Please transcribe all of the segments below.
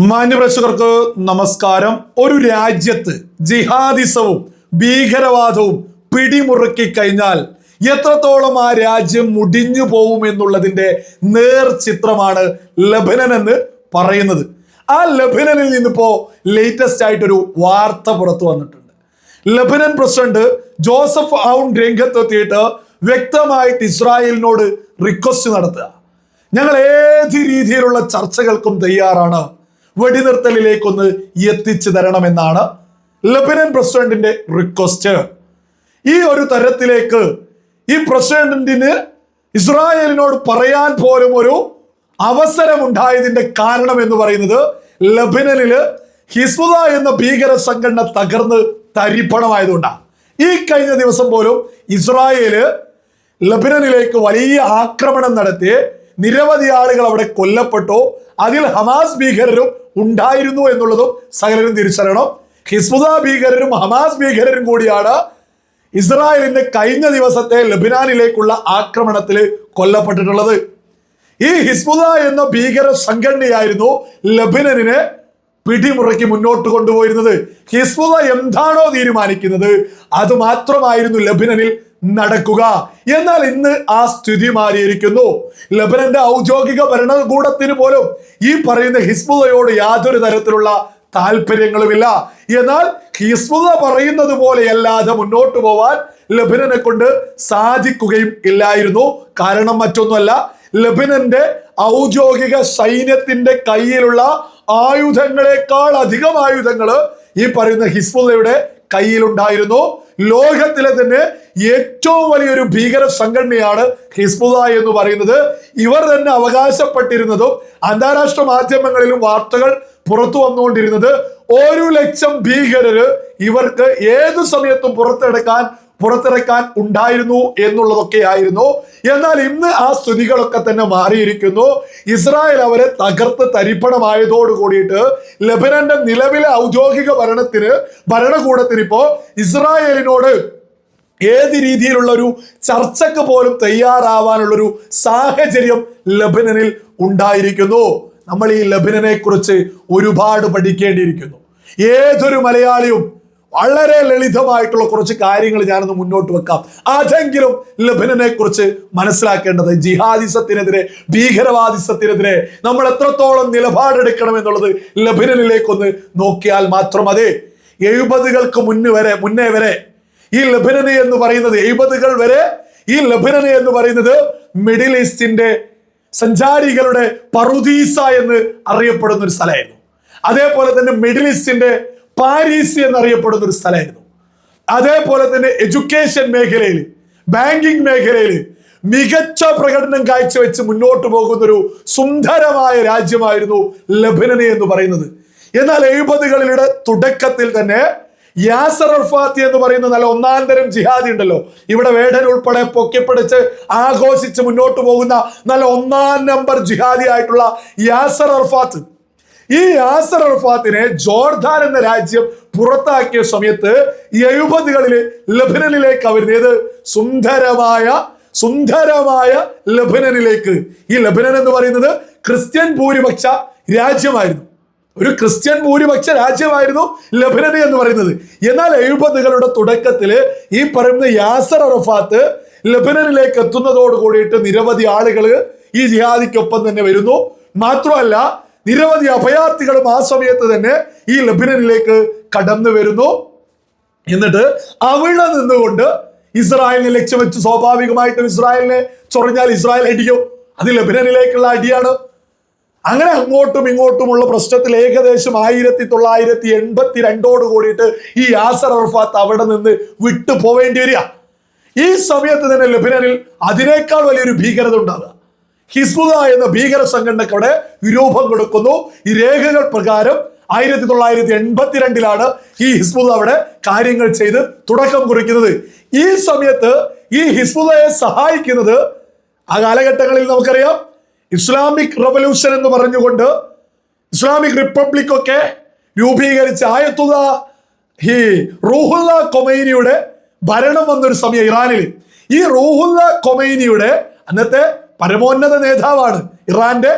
മാന്യപ്രേക്ഷകർക്ക് നമസ്കാരം. ഒരു രാജ്യത്ത് ജിഹാദിസവും ഭീകരവാദവും പിടിമുറുക്കി കഴിഞ്ഞാൽ എത്രത്തോളം ആ രാജ്യം മുടിഞ്ഞു പോകും എന്നുള്ളതിന്റെ നേർചിത്രമാണ് ലബനൻ എന്ന് പറയുന്നത്. ആ ലബനനിൽ നിന്നിപ്പോ ലേറ്റസ്റ്റ് ആയിട്ടൊരു വാർത്ത പുറത്തു വന്നിട്ടുണ്ട്. ലബനൻ പ്രസിഡന്റ് ജോസഫ് ഔൺ രംഗത്തെത്തിയിട്ട് വ്യക്തമായിട്ട് ഇസ്രായേലിനോട് റിക്വസ്റ്റ് നടത്തുക. ഞങ്ങൾ ഏത് രീതിയിലുള്ള ചർച്ചകൾക്കും തയ്യാറാണ്? വെടിനിർത്തലിലേക്കൊന്ന് എത്തിച്ചു തരണമെന്നാണ് ലബനൻ പ്രസിഡന്റിന്റെ റിക്വസ്റ്റ് ഈ ഒരു തരത്തിലേക്ക് ഈ പ്രസിഡന്റിന് ഇസ്രായേലിനോട് പറയാൻ പോലും ഒരു അവസരം അവസരമുണ്ടായതിന്റെ കാരണം എന്ന് പറയുന്നത് ലബനനിൽ ഹിസ്ബുദ എന്ന ഭീകര സംഘടന തകർന്ന് തരിപ്പണമായതുകൊണ്ടാണ്. ഈ കഴിഞ്ഞ ദിവസം പോലും ഇസ്രായേൽ ലബനനിലേക്ക് വലിയ ആക്രമണം നടത്തി നിരവധി ആളുകൾ അവിടെ കൊല്ലപ്പെട്ടു. അതിൽ ഹമാസ് ഭീകരരും ഉണ്ടായിരുന്നു എന്നുള്ളതും സകലരും തിരിച്ചറിയണം. ഹിസ്ബുദ ഭീകരരും ഹമാസ് ഭീകരരും കൂടിയാണ് ഇസ്രായേലിന്റെ കഴിഞ്ഞ ദിവസത്തെ ലബിനാനിലേക്കുള്ള ആക്രമണത്തിൽ കൊല്ലപ്പെട്ടിട്ടുള്ളത്. ഈ ഹിസ്ബുദ എന്ന ഭീകര സംഘടനയായിരുന്നു ലബിനനെ പിടിമുറക്കി മുന്നോട്ട് കൊണ്ടുപോയിരുന്നത്. ഹിസ്ബുദ എന്താണോ തീരുമാനിക്കുന്നത് അത് മാത്രമായിരുന്നു ലബനനിൽ നടക്കുക. എന്നാൽ ഇന്ന് ആ സ്ഥിതി മാറിയിരിക്കുന്നു. ലബനന്റെ ഔദ്യോഗിക ഭരണകൂടത്തിന് പോലും ഈ പറയുന്ന ഹിസ്ബുദയോട് യാതൊരു തരത്തിലുള്ള താല്പര്യങ്ങളുമില്ല. എന്നാൽ ഹിസ്ബുദ പറയുന്നത് പോലെയല്ലാതെ മുന്നോട്ട് പോവാൻ ലബനനെ കൊണ്ട് സാധിക്കുകയും ഇല്ലായിരുന്നു. കാരണം മറ്റൊന്നുമല്ല ലബനന്റെ ഔദ്യോഗിക സൈന്യത്തിന്റെ കയ്യിലുള്ള ആയുധങ്ങളെക്കാൾ അധികം ആയുധങ്ങൾ ഈ പറയുന്ന ഹിസ്ബുള്ളയുടെ കയ്യിലുണ്ടായിരുന്നു. ലോകത്തിലെ തന്നെ ഏറ്റവും വലിയൊരു ഭീകര സംഘടനയാണ് ഹിസ്ബുദ എന്ന് പറയുന്നത്. ഇവർ തന്നെ അവകാശപ്പെട്ടിരുന്നതും അന്താരാഷ്ട്ര മാധ്യമങ്ങളിലും വാർത്തകൾ പുറത്തു വന്നുകൊണ്ടിരുന്നത് ഒരു ലക്ഷം ഭീകരർ ഇവർക്ക് ഏത് സമയത്തും പുറത്തെടുക്കാൻ പുറത്തിറക്കാൻ ഉണ്ടായിരുന്നു എന്നുള്ളതൊക്കെ ആയിരുന്നു. എന്നാൽ ഇന്ന് ആ സ്ഥിതികളൊക്കെ തന്നെ മാറിയിരിക്കുന്നു. ഇസ്രായേൽ അവരെ തകർത്ത് തരിപ്പണമായതോട് കൂടിയിട്ട് ലബനന്റെ നിലവിലെ ഔദ്യോഗിക ഭരണത്തിന് ഭരണകൂടത്തിന് ഇപ്പോ ഇസ്രായേലിനോട് ഏത് രീതിയിലുള്ള ഒരു ചർച്ചക്ക് പോലും തയ്യാറാവാനുള്ളൊരു സാഹചര്യം ലബനനിൽ ഉണ്ടായിരിക്കുന്നു. നമ്മൾ ഈ ലബനനെ കുറിച്ച് ഒരുപാട് പഠിക്കേണ്ടിയിരിക്കുന്നു. ഏതൊരു മലയാളിയും വളരെ ലളിതമായിട്ടുള്ള കുറച്ച് കാര്യങ്ങൾ ഞാനൊന്ന് മുന്നോട്ട് വെക്കാം. അതെങ്കിലും ലബനനെ കുറിച്ച് മനസ്സിലാക്കേണ്ടത് ജിഹാദിസത്തിനെതിരെ ഭീകരവാദിസത്തിനെതിരെ നമ്മൾ എത്രത്തോളം നിലപാടെടുക്കണം എന്നുള്ളത് ലബനനിലേക്കൊന്ന് നോക്കിയാൽ മാത്രം മതി. എഴുപതുകൾക്ക് മുന്നേ വരെ മുന്നേ വരെ ഈ ലബനന് എന്ന് പറയുന്നത് എഴുപതുകൾ വരെ ഈ ലബനന് എന്ന് പറയുന്നത് മിഡിൽ ഈസ്റ്റിന്റെ സഞ്ചാരികളുടെ പറുദീസ എന്ന് അറിയപ്പെടുന്ന ഒരു സ്ഥലമായിരുന്നു. അതേപോലെ തന്നെ മിഡിൽ ഈസ്റ്റിന്റെ പാരീസ് എന്നറിയപ്പെടുന്ന ഒരു സ്ഥലമായിരുന്നു. അതേപോലെ തന്നെ എഡ്യൂക്കേഷൻ മേഖലയിൽ ബാങ്കിങ് മേഖലയിൽ മികച്ച പ്രകടനം കാഴ്ചവെച്ച് മുന്നോട്ട് പോകുന്ന ഒരു സുന്ദരമായ രാജ്യമായിരുന്നു ലബനനെ എന്ന് പറയുന്നത്. എന്നാൽ എഴുപതുകളിലൂടെ തുടക്കത്തിൽ തന്നെ യാസർ അർഫാത്തി എന്ന് പറയുന്ന നല്ല ഒന്നാം തരം ജിഹാദി ഉണ്ടല്ലോ. ഇവിടെ വേടൻ ഉൾപ്പെടെ പൊക്കിപ്പിടിച്ച് ആഘോഷിച്ച് മുന്നോട്ട് പോകുന്ന നല്ല ഒന്നാം നമ്പർ ജിഹാദി ആയിട്ടുള്ള യാസർ അർഫാത്ത് ഈ യാസർ അറഫാത്തിനെ ജോർദാൻ എന്ന രാജ്യം പുറത്താക്കിയ സമയത്ത് എഴുപതുകളിൽ ലബനനിലേക്ക് അവർ ഏത്? സുന്ദരമായ സുന്ദരമായ ലബനനിലേക്ക്. ഈ ലബനൻ എന്ന് പറയുന്നത് ക്രിസ്ത്യൻ ഭൂരിപക്ഷ രാജ്യമായിരുന്നു. ഒരു ക്രിസ്ത്യൻ ഭൂരിപക്ഷ രാജ്യമായിരുന്നു ലബനൻ എന്ന് പറയുന്നത്. എന്നാൽ എഴുപതുകളുടെ തുടക്കത്തിൽ ഈ പറയുന്ന യാസർ അറഫാത്ത് ലബനനിലേക്ക് എത്തുന്നതോട് കൂടിയിട്ട് നിരവധി ആളുകൾ ഈ ജിഹാദിക്കൊപ്പം തന്നെ വരുന്നു. മാത്രമല്ല നിരവധി അഭയാർത്ഥികളും ആ സമയത്ത് തന്നെ ഈ ലബിനനിലേക്ക് കടന്നു വരുന്നു. എന്നിട്ട് അവിടെ നിന്നുകൊണ്ട് ഇസ്രായേലിനെ ലക്ഷ്യം വെച്ച് സ്വാഭാവികമായിട്ടും ഇസ്രായേലിനെ ചൊറിഞ്ഞാൽ ഇസ്രായേൽ അടിക്കും അത് ലബിനനിലേക്കുള്ള അടിയാണ്. അങ്ങനെ അങ്ങോട്ടും ഇങ്ങോട്ടുമുള്ള പ്രശ്നത്തിൽ ഏകദേശം ആയിരത്തി തൊള്ളായിരത്തി എൺപത്തി രണ്ടോട് കൂടിയിട്ട് ഈ യാസർ അർഫാത്ത് അവിടെ നിന്ന് വിട്ടു പോവേണ്ടി വരിക. ഈ സമയത്ത് തന്നെ ലബിനനിൽ അതിനേക്കാൾ വലിയൊരു ഭീകരത ഉണ്ടാകുക ഹിസ്ബുദ എന്ന ഭീകര സംഘടനയ്ക്ക് അവിടെ രൂപം കൊടുക്കുന്നു. ഈ രേഖകൾ പ്രകാരം ആയിരത്തി തൊള്ളായിരത്തി എൺപത്തിരണ്ടിലാണ് ഈ ഹിസ്ബുദ അവിടെ കാര്യങ്ങൾ ചെയ്ത് തുടക്കം കുറിക്കുന്നത്. ഈ സമയത്ത് ഈ ഹിസ്ബുദയെ സഹായിക്കുന്നത് ആ കാലഘട്ടങ്ങളിൽ നമുക്കറിയാം. ഇസ്ലാമിക് റവല്യൂഷൻ എന്ന് പറഞ്ഞുകൊണ്ട് ഇസ്ലാമിക് റിപ്പബ്ലിക് ഒക്കെ രൂപീകരിച്ച ആയത്തുള്ള ഈ റൂഹുല്ല കൊമൈനിയുടെ ഭരണം വന്നൊരു സമയം ഇറാനിൽ ഈ റൂഹുല്ല കൊമൈനിയുടെ അന്നത്തെ പരമോന്നത നേതാവാണ് ഇറാന്റെ.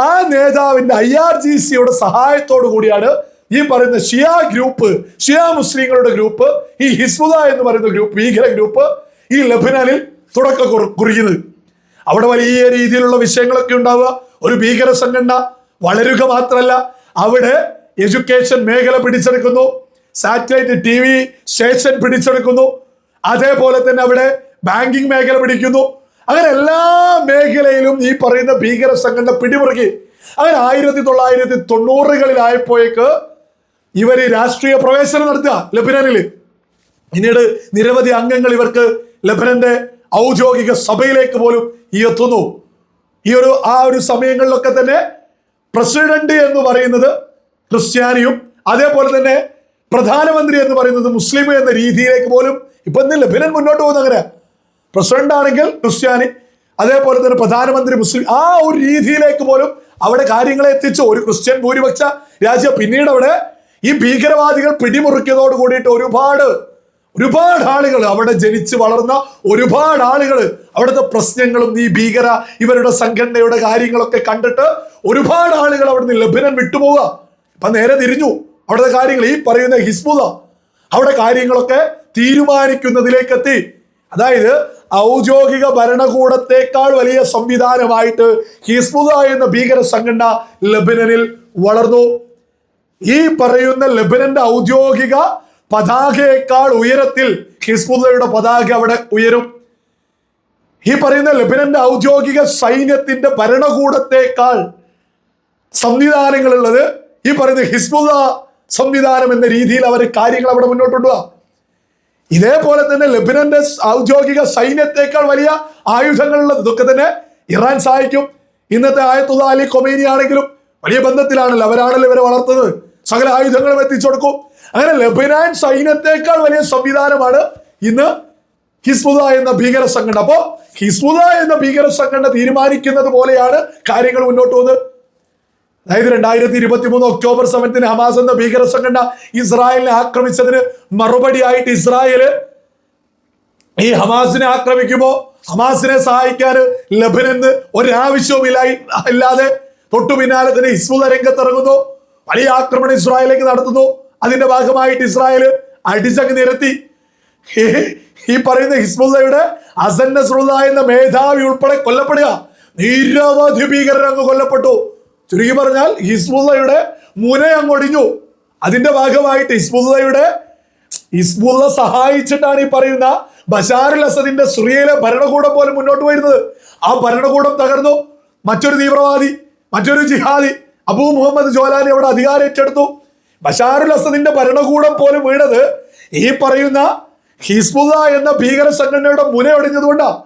ആ നേതാവിന്റെ ഐ ആർ ജി സിയുടെ സഹായത്തോടു കൂടിയാണ് ഈ പറയുന്ന ഷിയ ഗ്രൂപ്പ് ഷിയ മുസ്ലിങ്ങളുടെ ഗ്രൂപ്പ് ഈ ഹിസ്ബുദ എന്ന് പറയുന്ന ഗ്രൂപ്പ് ഭീകര ഗ്രൂപ്പ് ഈ ലബനാനിൽ തുടക്കം കുറിക്കുന്നത്. അവിടെ വലിയ രീതിയിലുള്ള വിഷയങ്ങളൊക്കെ ഉണ്ടാവുക. ഒരു ഭീകര സംഘടന വളരുക മാത്രമല്ല അവിടെ എഡ്യൂക്കേഷൻ മേഖല പിടിച്ചെടുക്കുന്നു. സാറ്റലൈറ്റ് ടി വി സ്റ്റേഷൻ പിടിച്ചെടുക്കുന്നു. അതേപോലെ തന്നെ അവിടെ ബാങ്കിങ് മേഖല പിടിക്കുന്നു. അങ്ങനെ എല്ലാ മേഖലയിലും ഈ പറയുന്ന ഭീകര സംഘടന പിടിമുറുക്കി. അങ്ങനെ ആയിരത്തി തൊള്ളായിരത്തി തൊണ്ണൂറുകളിലായപ്പോഴേക്ക് ഇവർ രാഷ്ട്രീയ പ്രവേശനം നടത്തുക ലബനനിൽ പിന്നീട് നിരവധി അംഗങ്ങൾ ഇവർക്ക് ലബനന്റെ ഔദ്യോഗിക സഭയിലേക്ക് പോലും ഈ എത്തുന്നു. ഈ ഒരു ആ ഒരു സമയങ്ങളിലൊക്കെ തന്നെ പ്രസിഡന്റ് എന്ന് പറയുന്നത് ക്രിസ്ത്യാനിയും അതേപോലെ തന്നെ പ്രധാനമന്ത്രി എന്ന് പറയുന്നത് മുസ്ലിം എന്ന രീതിയിലേക്ക് പോലും ഇപ്പൊ ലബനൻ മുന്നോട്ട് പോകുന്ന അങ്ങനെ. പ്രസിഡന്റ് ആണെങ്കിൽ ക്രിസ്ത്യാനി അതേപോലെ തന്നെ പ്രധാനമന്ത്രി മുസ്ലിം ആ ഒരു രീതിയിലേക്ക് പോലും അവിടെ കാര്യങ്ങളെ എത്തിച്ച് ഒരു ക്രിസ്ത്യൻ ഭൂരിപക്ഷ രാജ്യം പിന്നീട് അവിടെ ഈ ഭീകരവാദികൾ പിടിമുറുക്കിയതോട് കൂടിയിട്ട് ഒരുപാട് ഒരുപാട് ആളുകൾ അവിടെ ജനിച്ച് വളർന്ന ഒരുപാട് ആളുകൾ അവിടുത്തെ പ്രശ്നങ്ങളും ഈ ഭീകര ഇവരുടെ സംഘടനയുടെ കാര്യങ്ങളൊക്കെ കണ്ടിട്ട് ഒരുപാട് ആളുകൾ അവിടുന്ന് ലഭ്യനം വിട്ടുപോവുക. ഇപ്പൊ നേരെ തിരിഞ്ഞു. അവിടുത്തെ കാര്യങ്ങൾ ഈ പറയുന്ന ഹിസ്ബുദ അവിടെ കാര്യങ്ങളൊക്കെ തീരുമാനിക്കുന്നതിലേക്ക് എത്തി അതായത് ഔദ്യോഗിക ഭരണകൂടത്തെക്കാൾ വലിയ സംവിധാനമായിട്ട് ഹിസ്ബുദ എന്ന ഭീകര സംഘടന ലബനനിൽ വളർന്നു. ഈ പറയുന്ന ലബനന്റെ ഔദ്യോഗിക പതാകയേക്കാൾ ഉയരത്തിൽ ഹിസ്ബുല്ലയുടെ പതാക അവിടെ ഉയരും. ഈ പറയുന്ന ലബനന്റെ ഔദ്യോഗിക സൈന്യത്തിന്റെ ഭരണകൂടത്തെക്കാൾ സംവിധാനങ്ങളുള്ളത് ഈ പറയുന്ന ഹിസ്ബുല്ല സംവിധാനം എന്ന രീതിയിൽ അവർ കാര്യങ്ങൾ അവിടെ മുന്നോട്ട് കൊണ്ടുപോവാ. ഇതേപോലെ തന്നെ ലബിനന്റെ ഔദ്യോഗിക സൈന്യത്തെക്കാൾ വലിയ ആയുധങ്ങളുള്ള ഇതൊക്കെ തന്നെ ഇറാൻ സഹായിക്കും. ഇന്നത്തെ ആയത്തുള്ള അലി കൊമേനി ആണെങ്കിലും വലിയ ബന്ധത്തിലാണല്ലോ. അവരാണല്ലോ ഇവരെ വളർത്തുന്നത്. സകല ആയുധങ്ങളും എത്തിച്ചു കൊടുക്കും. അങ്ങനെ ലബിനാൻ സൈന്യത്തെക്കാൾ വലിയ സംവിധാനമാണ് ഇന്ന് ഹിസ്ബുദ എന്ന ഭീകര സംഘടന അപ്പോ ഹിസ്ബുദ എന്ന ഭീകര സംഘടന തീരുമാനിക്കുന്നത് പോലെയാണ് കാര്യങ്ങൾ മുന്നോട്ട് പോകുന്നത്. അതായത് രണ്ടായിരത്തി ഇരുപത്തി മൂന്ന് ഒക്ടോബർ സെവൻത്തിന് ഹമാസ് എന്ന ഭീകര സംഘടന ഇസ്രായേലിനെ ആക്രമിച്ചതിന് മറുപടിയായിട്ട് ഇസ്രായേൽ ഈ ഹമാസിനെ ആക്രമിക്കുമ്പോ ഹമാസിനെ സഹായിക്കാൻ ലഭനെന്ന് ഒരാവശ്യവും ഇല്ല ഇല്ലാതെ തൊട്ടു പിന്നാലെ തന്നെ ഹിസ്ബുദ രംഗത്തിറങ്ങുന്നു. വലിയ ആക്രമണം ഇസ്രായേലേക്ക് നടത്തുന്നു. അതിന്റെ ഭാഗമായിട്ട് ഇസ്രായേൽ അടിച്ചങ്ങ് നിരത്തി. ഈ- പറയുന്ന ഹിസ്ബുള്ളയുടെ അസൻ നസ്രുള്ള എന്ന മേധാവി ഉൾപ്പെടെ കൊല്ലപ്പെടുക. നിരവധി ഭീകരർ അങ്ങ് കൊല്ലപ്പെട്ടു. ചുരുക്കി പറഞ്ഞാൽ ഹിസ്ബുള്ളയുടെ മുന അങ്ങൊടിഞ്ഞു. അതിന്റെ ഭാഗമായിട്ട് ഹിസ്ബുള്ളയുടെ ഹിസ്ബുള്ള സഹായിച്ചിട്ടാണ് ഈ പറയുന്ന ബഷാറുൽ അസദിന്റെ സുറിയയിലെ ഭരണകൂടം പോലും മുന്നോട്ട് വരുന്നത് ആ ഭരണകൂടം തകർന്നു. മറ്റൊരു തീവ്രവാദി മറ്റൊരു ജിഹാദി അബൂ മുഹമ്മദ് ജോലാനി അവിടെ അധികാരം ഏറ്റെടുത്തു. ബഷാറുൽ അസദിന്റെ ഭരണകൂടം പോലും വീണത് ഈ പറയുന്ന ഹിസ്ബുള്ള എന്ന ഭീകര സംഘടനയുടെ മുന ഒടിഞ്ഞതുകൊണ്ടാണ്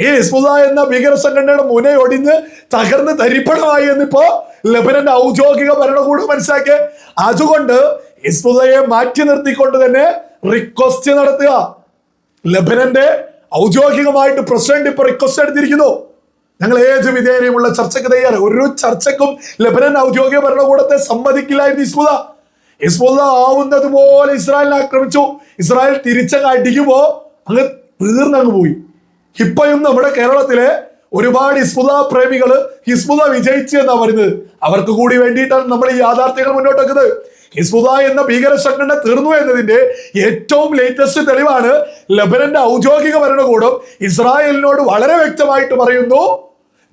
ഈ ഹിസ്ബുള്ള എന്ന ഭീകര സംഘടനയുടെ മുനെ ഒടിഞ്ഞ് തകർന്ന് തരിപ്പണമായി എന്നിപ്പോ ലബനന്റെ ഔദ്യോഗിക ഭരണകൂടം മനസ്സിലാക്കി അതുകൊണ്ട് ഹിസ്ബുള്ളയെ മാറ്റി നിർത്തിക്കൊണ്ട് തന്നെ റിക്വസ്റ്റ് നടത്തുക. ലബനന്റെ ഔദ്യോഗികമായിട്ട് പ്രസിഡന്റ് ഇപ്പൊ റിക്വസ്റ്റ് എടുത്തിരിക്കുന്നു. ഞങ്ങൾ ഏത് വിധേയനെയുമുള്ള ചർച്ചയ്ക്ക് തയ്യാറ് ഒരു ചർച്ചക്കും ലബനൻ ഔദ്യോഗിക ഭരണകൂടത്തെ സമ്മതിക്കില്ലായിരുന്നു ഹിസ്ബുദ ഹിസ്ബുദ ആവുന്നത് പോലെ ഇസ്രായേലിനെ ആക്രമിച്ചു. ഇസ്രായേൽ തിരിച്ചങ്ങ് അടിക്കുമ്പോ അങ്ങ് തീർന്നങ്ങ് പോയി. ഇപ്പോഴും നമ്മുടെ കേരളത്തിലെ ഒരുപാട് ഹിസ്ബുദ പ്രേമികൾ ഹിസ്ബുദ വിജയിച്ചു എന്നാ പറയുന്നത്. അവർക്ക് കൂടി വേണ്ടിയിട്ടാണ് നമ്മൾ ഈ യാഥാർത്ഥ്യങ്ങൾ മുന്നോട്ട് വെക്കുന്നത്. ഹിസ്ബുദ എന്ന ഭീകര സംഘടന തീർന്നു എന്നതിന്റെ ഏറ്റവും ലേറ്റസ്റ്റ് തെളിവാണ് ലബനന്റെ ഔദ്യോഗിക ഭരണകൂടം ഇസ്രായേലിനോട് വളരെ വ്യക്തമായിട്ട് പറയുന്നു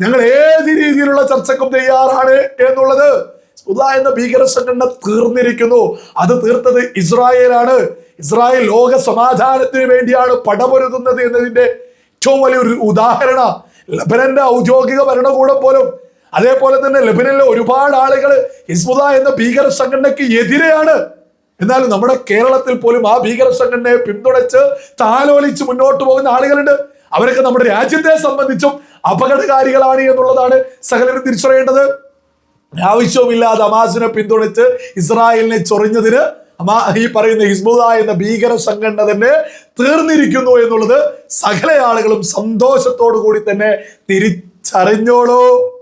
ഞങ്ങൾ ഏത് രീതിയിലുള്ള ചർച്ചക്കും തയ്യാറാണ് എന്നുള്ളത്. ഹിസ്ബുദ എന്ന ഭീകര സംഘടന തീർന്നിരിക്കുന്നു. അത് തീർത്തത് ഇസ്രായേലാണ്. ഇസ്രായേൽ ലോക സമാധാനത്തിന് വേണ്ടിയാണ് പടപൊരുതുന്നത് എന്നതിന്റെ ഏറ്റവും വലിയൊരു ഉദാഹരണ ലബനന്റെ ഔദ്യോഗിക ഭരണകൂടം പോലും. അതേപോലെ തന്നെ ലബനനിലെ ഒരുപാട് ആളുകൾ ഹിസ്ബുദ എന്ന ഭീകര സംഘടനയ്ക്ക് എതിരെയാണ്. എന്നാലും നമ്മുടെ കേരളത്തിൽ പോലും ആ ഭീകര സംഘടനയെ പിന്തുണച്ച് താലോലിച്ച് മുന്നോട്ട് പോകുന്ന ആളുകളുണ്ട്. അവരൊക്കെ നമ്മുടെ രാജ്യത്തെ സംബന്ധിച്ചും അപകടകാരികളാണ് എന്നുള്ളതാണ് സകലരും തിരിച്ചറിയേണ്ടത്. ആവശ്യവുമില്ലാതെ അമാസിനെ പിന്തുണച്ച് ഇസ്രായേലിനെ ചൊറിഞ്ഞതിന് ഈ പറയുന്ന ഹിസ്ബുദ എന്ന ഭീകര സംഘടന തന്നെ തീർന്നിരിക്കുന്നു എന്നുള്ളത് സകല ആളുകളും സന്തോഷത്തോടു കൂടി തന്നെ തിരിച്ചറിഞ്ഞോളൂ.